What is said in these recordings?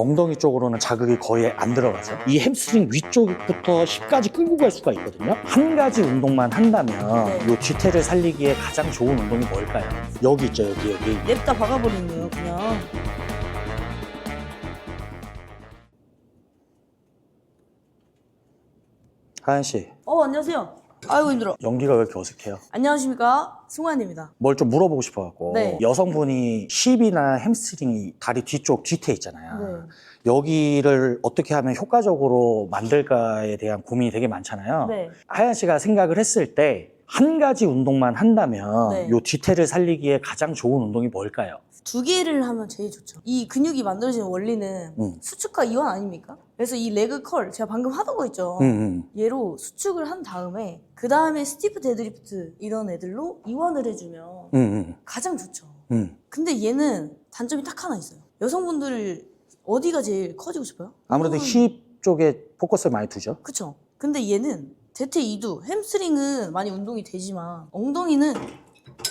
엉덩이 쪽으로는 자극이 거의 안 들어가죠. 이 햄스트링 위쪽부터 10까지 끌고 갈 수가 있거든요. 한 가지 운동만 한다면 네. 이 뒤태를 살리기에 가장 좋은 운동이 뭘까요? 여기 있죠, 여기, 여기. 냅다 박아버리는 거예요, 그냥. 하연 씨, 어, 안녕하세요. 아이고, 힘들어. 연기가 왜 이렇게 어색해요? 안녕하십니까. 승환입니다. 뭘 좀 물어보고 싶어갖고 네. 여성분이 힙이나 햄스트링이 다리 뒤쪽 뒤태 있잖아요. 네. 여기를 어떻게 하면 효과적으로 만들까에 대한 고민이 되게 많잖아요. 네. 하연 씨가 생각을 했을 때 한 가지 운동만 한다면 네. 요 뒤태를 살리기에 가장 좋은 운동이 뭘까요? 두 개를 하면 제일 좋죠. 이 근육이 만들어지는 원리는 음. 수축과 이완 아닙니까? 그래서 이 레그 컬, 제가 방금 하던 거 있죠. 음, 음. 얘로 수축을 한 다음에 그 다음에 스티프 데드리프트 이런 애들로 이완을 해주면 음, 음, 가장 좋죠. 음. 근데 얘는 단점이 딱 하나 있어요. 여성분들 어디가 제일 커지고 싶어요? 아무래도 음. 힙 쪽에 포커스를 많이 두죠. 그쵸. 근데 얘는 대퇴 이두 햄스트링은 많이 운동이 되지만 엉덩이는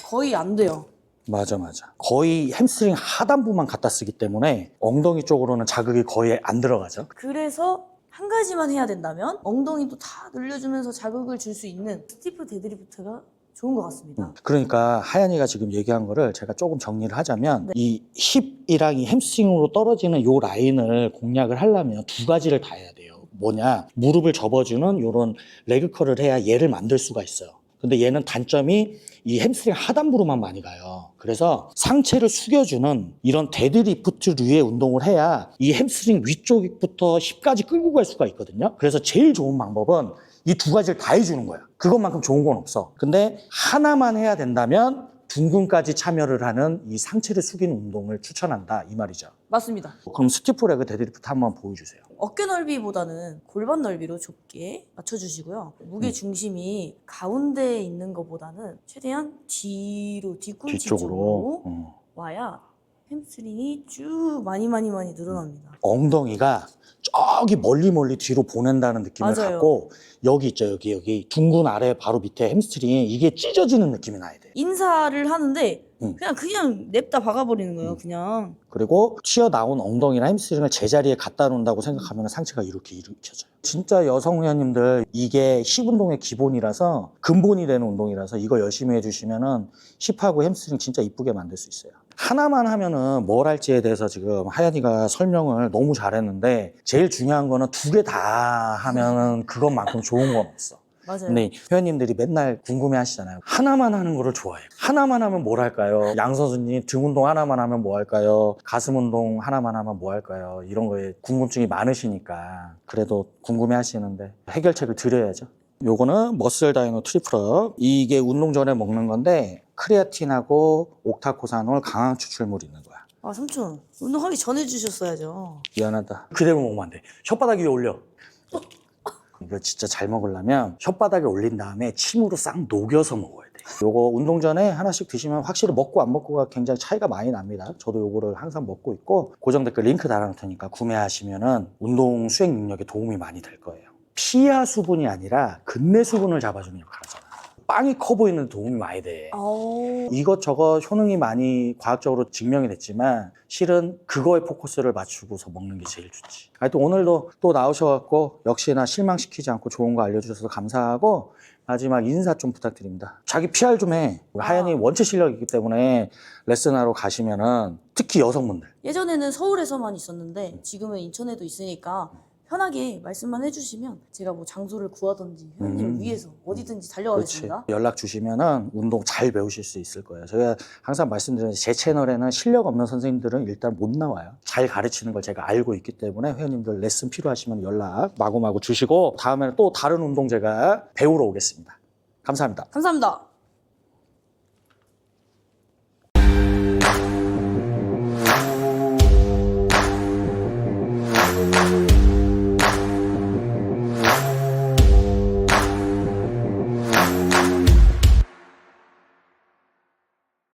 거의 안 돼요. 맞아, 맞아. 거의 햄스트링 하단부만 갖다 쓰기 때문에 엉덩이 쪽으로는 자극이 거의 안 들어가죠. 그래서 한 가지만 해야 된다면 엉덩이도 다 늘려주면서 자극을 줄 수 있는 스티프 데드리프트가 좋은 것 같습니다. 음. 그러니까 하연이가 지금 얘기한 거를 제가 조금 정리를 하자면 네. 이 힙이랑 이 햄스트링으로 떨어지는 요 라인을 공략을 하려면 두 가지를 다 해야 돼요. 뭐냐? 무릎을 접어주는 요런 레그컬을 해야 얘를 만들 수가 있어요. 근데 얘는 단점이 이 햄스트링 하단부로만 많이 가요. 그래서 상체를 숙여주는 이런 데드리프트류의 운동을 해야 이 햄스트링 위쪽부터 10까지 끌고 갈 수가 있거든요. 그래서 제일 좋은 방법은 이 두 가지를 다 해주는 거야. 그것만큼 좋은 건 없어. 근데 하나만 해야 된다면 둥근까지 참여를 하는 이 상체를 숙이는 운동을 추천한다. 이 말이죠. 맞습니다. 그럼 스티프 레그 데드리프트 한번 보여주세요. 어깨 넓이보다는 골반 넓이로 좁게 맞춰주시고요. 무게 중심이 가운데에 있는 것보다는 최대한 뒤로 뒤꿈치 뒤쪽으로. 쪽으로 어. 햄스트링이 쭉 많이 많이 많이 늘어납니다. 엉덩이가 저기 멀리 멀리 뒤로 보낸다는 느낌을 맞아요. 갖고 여기 있죠. 여기 여기 둥근 아래 바로 밑에 햄스트링이 이게 찢어지는 느낌이 나야 돼. 인사를 하는데 음. 그냥 그냥 냅다 박아버리는 거예요. 음. 그냥 그리고 튀어나온 엉덩이나 햄스트링을 제자리에 갖다 놓는다고 생각하면 상체가 이렇게 일으켜져요. 진짜 여성 회원님들 이게 힙 운동의 기본이라서 근본이 되는 운동이라서 이거 열심히 해주시면은 힙하고 햄스트링 진짜 이쁘게 만들 수 있어요. 하나만 하면은 뭘 할지에 대해서 지금 하연이가 설명을 너무 잘했는데 제일 중요한 거는 두 개 다 하면은 그것만큼 좋은 건 없어. 맞아요. 근데 회원님들이 맨날 궁금해 하시잖아요. 하나만 하는 거를 좋아해요. 하나만 하면 뭘 할까요? 양 선수님 등 운동 하나만 하면 뭐 할까요? 가슴 운동 하나만 하면 뭐 할까요? 이런 거에 궁금증이 많으시니까 그래도 궁금해 하시는데 해결책을 드려야죠. 요거는 머슬 다이노 트리플업. 이게 운동 전에 먹는 건데 크레아틴하고 옥타코산올 강황 추출물이 있는 거야. 아 삼촌 운동하기 전에 주셨어야죠. 미안하다. 그대로 먹으면 안 돼. 혓바닥 위에 올려. 이거 진짜 잘 먹으려면 혓바닥에 올린 다음에 침으로 싹 녹여서 먹어야 돼. 요거 운동 전에 하나씩 드시면 확실히 먹고 안 먹고가 굉장히 차이가 많이 납니다. 저도 요거를 항상 먹고 있고 고정 댓글 링크 달아놓을 테니까 구매하시면은 운동 수행 능력에 도움이 많이 될 거예요. 피하 수분이 아니라 근내 수분을 잡아주는 역할을. 빵이 커 보이는 데 도움이 많이 돼. 아우 이것저것 효능이 많이 과학적으로 증명이 됐지만 실은 그거에 포커스를 맞추고서 먹는 게 제일 좋지. 하여튼 오늘도 또 나오셔갖고 역시나 실망시키지 않고 좋은 거 알려주셔서 감사하고 마지막 인사 좀 부탁드립니다. 자기 PR 좀 해. 하연이 원체 실력이기 때문에 레슨하러 가시면은 특히 여성분들 예전에는 서울에서만 있었는데 지금은 인천에도 있으니까 편하게 말씀만 해주시면 제가 뭐 장소를 구하든지 회원님 을 음. 위해서 어디든지 그렇지. 달려가겠습니다. 연락 주시면은 운동 잘 배우실 수 있을 거예요. 제가 항상 말씀드리는 제 채널에는 실력 없는 선생님들은 일단 못 나와요. 잘 가르치는 걸 제가 알고 있기 때문에 회원님들 레슨 필요하시면 연락 마구마구 주시고 다음에는 또 다른 운동 제가 배우러 오겠습니다. 감사합니다. 감사합니다.